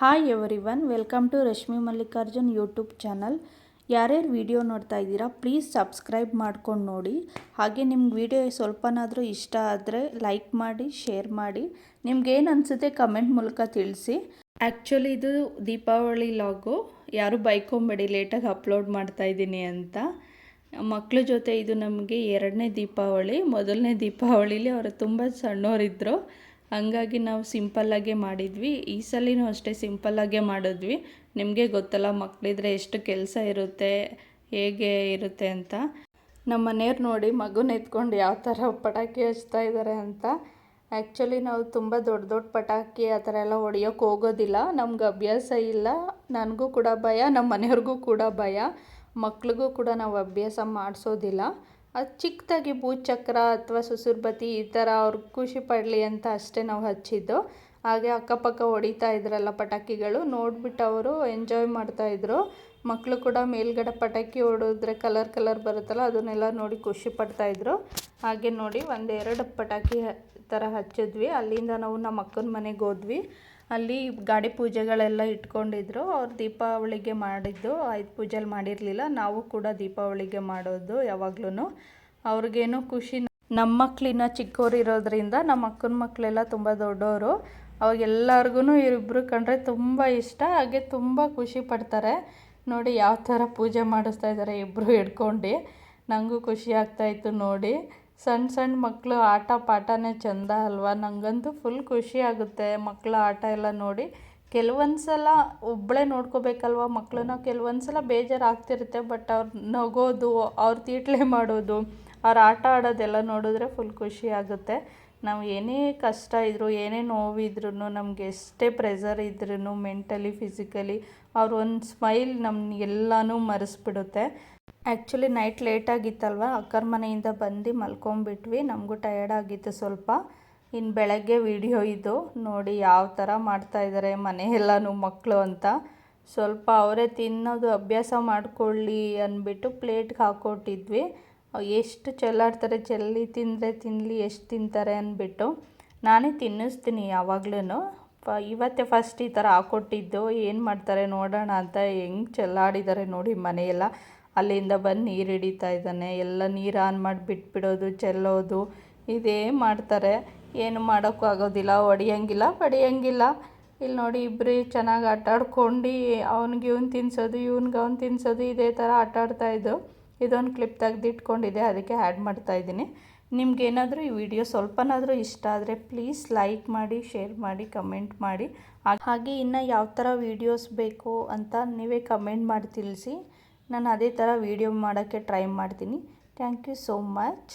Hi everyone welcome to Rashmi Mallikarjun YouTube channel ಯಾರ್ಯಾರು video ನೋಡ್ತಾ ಇದ್ದೀರಾ ಪ್ಲೀಸ್ ಸಬ್ಸ್ಕ್ರೈಬ್ ಮಾಡ್ಕೊಂಡು ನೋಡಿ. ಹಾಗೆ ನಿಮ್ಗೆ ವಿಡಿಯೋ ಸ್ವಲ್ಪನಾದರೂ ಇಷ್ಟ ಆದರೆ ಲೈಕ್ ಮಾಡಿ ಶೇರ್ ಮಾಡಿ. ನಿಮ್ಗೇನು ಅನಿಸುತ್ತೆ ಕಮೆಂಟ್ ಮೂಲಕ ತಿಳಿಸಿ. ಆ್ಯಕ್ಚುಲಿ ಇದು ದೀಪಾವಳಿ ಲಾಗು ಯಾರು ಬೈಕೊಂಬೇಡಿ ಲೇಟಾಗಿ ಅಪ್ಲೋಡ್ ಮಾಡ್ತಾ ಇದ್ದೀನಿ ಅಂತ. ಮಕ್ಕಳ ಜೊತೆ ಇದು ನಮಗೆ ಎರಡನೇ ದೀಪಾವಳಿ. ಮೊದಲನೇ ದೀಪಾವಳಿಲಿ ಅವರು ತುಂಬ ಸಣ್ಣವರಿದ್ದರು ಹಂಗಾಗಿ ನಾವು ಸಿಂಪಲ್ಲಾಗೆ ಮಾಡಿದ್ವಿ. ಈ ಸಲಿನೂ ಅಷ್ಟೇ ಸಿಂಪಲ್ಲಾಗೇ ಮಾಡಿದ್ವಿ. ನಿಮಗೆ ಗೊತ್ತಲ್ಲ ಮಕ್ಕಳಿದ್ರೆ ಎಷ್ಟು ಕೆಲಸ ಇರುತ್ತೆ, ಹೇಗೆ ಇರುತ್ತೆ ಅಂತ. ನಮ್ಮ ಮನೆಯವ್ರು ನೋಡಿ ಮಗುನ ಎತ್ಕೊಂಡು ಯಾವ ಥರ ಪಟಾಕಿ ಹಚ್ತಾ ಇದ್ದಾರೆ ಅಂತ. ಆ್ಯಕ್ಚುಲಿ ನಾವು ತುಂಬ ದೊಡ್ಡ ದೊಡ್ಡ ಪಟಾಕಿ ಆ ಥರ ಎಲ್ಲ ಹೊಡಿಯೋಕೆ ಹೋಗೋದಿಲ್ಲ. ನಮ್ಗೆ ಅಭ್ಯಾಸ ಇಲ್ಲ. ನನಗೂ ಕೂಡ ಭಯ, ನಮ್ಮ ಮನೆಯವ್ರಿಗೂ ಕೂಡ ಭಯ. ಮಕ್ಳಿಗೂ ಕೂಡ ನಾವು ಅಭ್ಯಾಸ ಮಾಡಿಸೋದಿಲ್ಲ. ಅದು ಚಿಕ್ಕದಾಗಿ ಭೂಚಕ್ರ ಅಥವಾ ಸುಸುರ್ಬತಿ ಈ ಥರ ಅವ್ರು ಖುಷಿ ಪಡಲಿ ಅಂತ ಅಷ್ಟೇ ನಾವು ಹಚ್ಚಿದ್ದು. ಹಾಗೆ ಅಕ್ಕಪಕ್ಕ ಹೊಡಿತಾ ಇದ್ರಲ್ಲ ಪಟಾಕಿಗಳು, ನೋಡ್ಬಿಟ್ಟು ಅವರು ಎಂಜಾಯ್ ಮಾಡ್ತಾ ಇದ್ರು. ಮಕ್ಕಳು ಕೂಡ ಮೇಲ್ಗಡೆ ಪಟಾಕಿ ಹೊಡೆದ್ರೆ ಕಲರ್ ಕಲರ್ ಬರುತ್ತಲ್ಲ, ಅದನ್ನೆಲ್ಲ ನೋಡಿ ಖುಷಿ ಪಡ್ತಾಯಿದ್ರು ಹಾಗೆ ನೋಡಿ ಒಂದೆರಡು ಪಟಾಕಿ ಥರ ಹಚ್ಚಿದ್ವಿ. ಅಲ್ಲಿಂದ ನಾವು ನಮ್ಮ ಅಕ್ಕನ ಮನೆಗೆ ಹೋದ್ವಿ. ಅಲ್ಲಿ ಗಾಡಿ ಪೂಜೆಗಳೆಲ್ಲ ಇಟ್ಕೊಂಡಿದ್ರು. ಅವ್ರು ದೀಪಾವಳಿಗೆ ಮಾಡಿದ್ದು ಐದು ಪೂಜೆಲಿ ಮಾಡಿರಲಿಲ್ಲ. ನಾವು ಕೂಡ ದೀಪಾವಳಿಗೆ ಮಾಡೋದು ಯಾವಾಗ್ಲೂ ಅವ್ರಿಗೇನೋ ಖುಷಿ ನಮ್ಮ ಮಕ್ಕಳಿನ ಚಿಕ್ಕವ್ರು ಇರೋದ್ರಿಂದ ನಮ್ಮ ಅಕ್ಕನ ಮಕ್ಕಳೆಲ್ಲ ತುಂಬ ದೊಡ್ಡವರು ಅವಾಗೆಲ್ಲರಿಗೂ ಇವರಿಬ್ಬರು ಕಂಡ್ರೆ ತುಂಬ ಇಷ್ಟ. ಹಾಗೆ ತುಂಬ ಖುಷಿ ಪಡ್ತಾರೆ. ನೋಡಿ ಯಾವ ಥರ ಪೂಜೆ ಮಾಡಿಸ್ತಾ ಇದ್ದಾರೆ ಇಬ್ಬರು ಹಿಡ್ಕೊಂಡು. ನನಗೂ ಖುಷಿ ಆಗ್ತಾಯಿತ್ತು ನೋಡಿ. ಸಣ್ಣ ಸಣ್ಣ ಮಕ್ಕಳು ಆಟ ಪಾಠನೇ ಚೆಂದ ಅಲ್ವಾ? ನನಗಂತೂ ಫುಲ್ ಖುಷಿ ಆಗುತ್ತೆ ಮಕ್ಕಳ ಆಟ ಎಲ್ಲ ನೋಡಿ. ಕೆಲವೊಂದು ಸಲ ಒಬ್ಬಳೇ ನೋಡ್ಕೋಬೇಕಲ್ವ ಮಕ್ಕಳನ್ನ ಕೆಲವೊಂದು ಸಲ ಬೇಜಾರು ಆಗ್ತಿರುತ್ತೆ ಬಟ್ ಅವ್ರು ನಗೋದು, ಅವ್ರ ತೀಟ್ಲೆ ಮಾಡೋದು, ಅವ್ರ ಆಟ ಆಡೋದೆಲ್ಲ ನೋಡಿದ್ರೆ ಫುಲ್ ಖುಷಿ ಆಗುತ್ತೆ. ನಾವು ಏನೇ ಕಷ್ಟ ಇದ್ದರೂ ಏನೇ ನೋವಿದ್ರೂ ನಮ್ಗೆ ಎಷ್ಟೇ ಪ್ರೆಷರ್ ಇದ್ರೂ ಮೆಂಟಲಿ ಫಿಸಿಕಲಿ ಅವ್ರ ಒಂದು ಸ್ಮೈಲ್ ನಮ್ಗೆಲ್ಲನೂ ಮರೆಸ್ಬಿಡುತ್ತೆ. ಆ್ಯಕ್ಚುಲಿ ನೈಟ್ ಲೇಟಾಗಿತ್ತಲ್ವ ಅಕ್ಕರ ಮನೆಯಿಂದ ಬಂದು ಮಲ್ಕೊಂಬಿಟ್ವಿ ನಮಗೂ ಟಯರ್ಡ್ ಆಗಿತ್ತು ಸ್ವಲ್ಪ. ಇನ್ನು ಬೆಳಗ್ಗೆ ವಿಡಿಯೋ ಇದು. ನೋಡಿ ಯಾವ ಥರ ಮಾಡ್ತಾಯಿದ್ದಾರೆ ಮನೆ ಎಲ್ಲನೂ ಮಕ್ಕಳು ಅಂತ. ಸ್ವಲ್ಪ ಅವರೇ ತಿನ್ನೋದು ಅಭ್ಯಾಸ ಮಾಡಿಕೊಳ್ಳಿ ಅಂದ್ಬಿಟ್ಟು ಪ್ಲೇಟ್ಗೆ ಹಾಕ್ಕೊಟ್ಟಿದ್ವಿ ಎಷ್ಟು ಚೆಲ್ಲಾಡ್ತಾರೆ, ಚೆಲ್ಲಿ ತಿಂದರೆ ತಿನ್ನಲಿ ಎಷ್ಟು ತಿಂತಾರೆ ಅಂದ್ಬಿಟ್ಟು. ನಾನೇ ತಿನ್ನಿಸ್ತೀನಿ ಯಾವಾಗ್ಲೂ ಪ, ಇವತ್ತೇ ಫಸ್ಟ್ ಈ ಥರ ಹಾಕ್ಕೊಟ್ಟಿದ್ದು ಏನು ಮಾಡ್ತಾರೆ ನೋಡೋಣ ಅಂತ ಹೆಂಗೆ ಚೆಲ್ಲಾಡಿದ್ದಾರೆ ನೋಡಿ ಮನೆಯೆಲ್ಲ. ಅಲ್ಲಿಂದ ಬಂದು ನೀರು ಹಿಡಿತಾ ಇದ್ದಾನೆ. ಎಲ್ಲ ನೀರು ಆನ್ ಮಾಡಿ ಬಿಟ್ಬಿಡೋದು, ಚೆಲ್ಲೋದು, ಇದೇ ಮಾಡ್ತಾರೆ. ಏನು ಮಾಡೋಕ್ಕೂ ಆಗೋದಿಲ್ಲ ಹೊಡಿಯೋಂಗಿಲ್ಲ ಬಡಿಯೋಂಗಿಲ್ಲ ಇಲ್ಲಿ ನೋಡಿ ಇಬ್ಬರು ಚೆನ್ನಾಗಿ ಆಟ ಆಡ್ಕೊಂಡು ಅವ್ನಿಗೆ ಇವ್ನು ತಿನ್ಸೋದು, ಇವ್ನಿಗೆ ಅವ್ನು ತಿನ್ನಿಸೋದು ಇದೇ ಥರ ಆಟ ಆಡ್ತಾಯಿದ್ದು ಇದೊಂದು. ಕ್ಲಿಪ್ ತೆಗೆದಿಟ್ಕೊಂಡಿದೆ ಅದಕ್ಕೆ ಆ್ಯಡ್ ಮಾಡ್ತಾಯಿದ್ದೀನಿ ನಿಮ್ಗೇನಾದರೂ ಈ ವಿಡಿಯೋ ಸ್ವಲ್ಪನಾದರೂ ಇಷ್ಟ ಆದರೆ ಪ್ಲೀಸ್ ಲೈಕ್ ಮಾಡಿ, ಶೇರ್ ಮಾಡಿ, ಕಮೆಂಟ್ ಮಾಡಿ. ಹಾಗೆ ಇನ್ನು ಯಾವ ಥರ ವೀಡಿಯೋಸ್ ಬೇಕು ಅಂತ ನೀವೇ ಕಮೆಂಟ್ ಮಾಡಿ ತಿಳಿಸಿ. ನಾನು ಅದೇ ಥರ ವೀಡಿಯೋ ಮಾಡೋಕ್ಕೆ ಟ್ರೈ ಮಾಡ್ತೀನಿ. Thank you so much